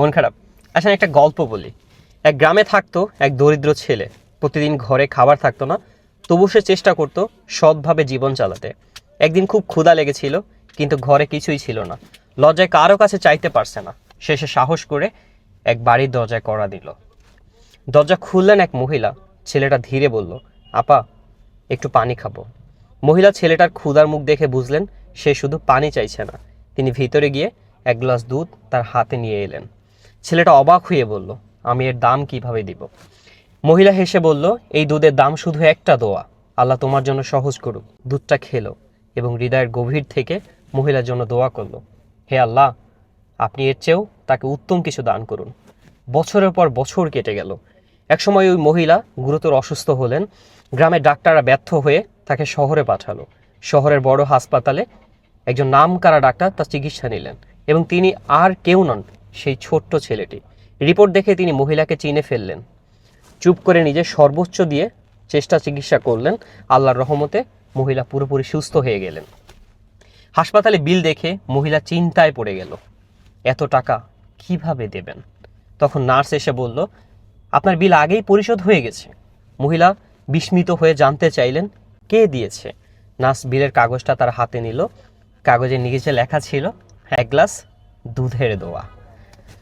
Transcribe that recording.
মন খারাপ। আসলে একটা গল্প বলি। এক গ্রামে থাকতো এক দরিদ্র ছেলে। প্রতিদিন ঘরে খাবার থাকতো না, তবু সে চেষ্টা করতো সৎভাবে জীবন চালাতে। একদিন খুব ক্ষুধা লেগেছিল, কিন্তু ঘরে কিছুই ছিল না। লজ্জায় কারও কাছে চাইতে পারছে না। শেষে সাহস করে এক বাড়ির দরজায় করা দিল। দরজা খুললেন এক মহিলা। ছেলেটা ধীরে বলল, আপা, একটু পানি খাব। মহিলা ছেলেটার ক্ষুধার মুখ দেখে বুঝলেন, সে শুধু পানি চাইছে না। তিনি ভিতরে গিয়ে এক গ্লাস দুধ তার হাতে নিয়ে এলেন। ছেলেটা অবাক হয়ে বলল, আমি এর দাম কীভাবে দিব? মহিলা হেসে বলল, এই দুধের দাম শুধু একটা দোয়া। আল্লাহ তোমার জন্য সহজ করুক। দুধটা খেলো। এবং হৃদয়ের গভীর থেকে মহিলার জন্য দোয়া করল, হে আল্লাহ, আপনি এর চেয়েও তাকে উত্তম কিছু দান করুন। বছরের পর বছর কেটে গেল। একসময় ওই মহিলা গুরুতর অসুস্থ হলেন। গ্রামের ডাক্তাররা ব্যর্থ হয়ে তাকে শহরে পাঠালো। শহরের বড় হাসপাতালে একজন নামকারা ডাক্তার তার চিকিৎসা নিলেন এবং তিনি আর কেউ নন সেই ছোট্ট ছেলেটি। রিপোর্ট দেখে তিনি মহিলাকে চিনে ফেললেন। চুপ করে নিজের সর্বোচ্চ দিয়ে চেষ্টা চিকিৎসা করলেন। আল্লাহর রহমতে মহিলা পুরোপুরি সুস্থ হয়ে গেলেন। হাসপাতালে বিল দেখে মহিলা চিন্তায় পড়ে গেল। এত টাকা কীভাবে দেবেন? তখন নার্স এসে বলল, আপনার বিল আগেই পরিশোধ হয়ে গেছে। মহিলা বিস্মিত হয়ে জানতে চাইলেন, কে দিয়েছে? নার্স বিলের কাগজটা তার হাতে নিল। কাগজে নিচে লেখা ছিল, এক গ্লাস দুধের দোয়া।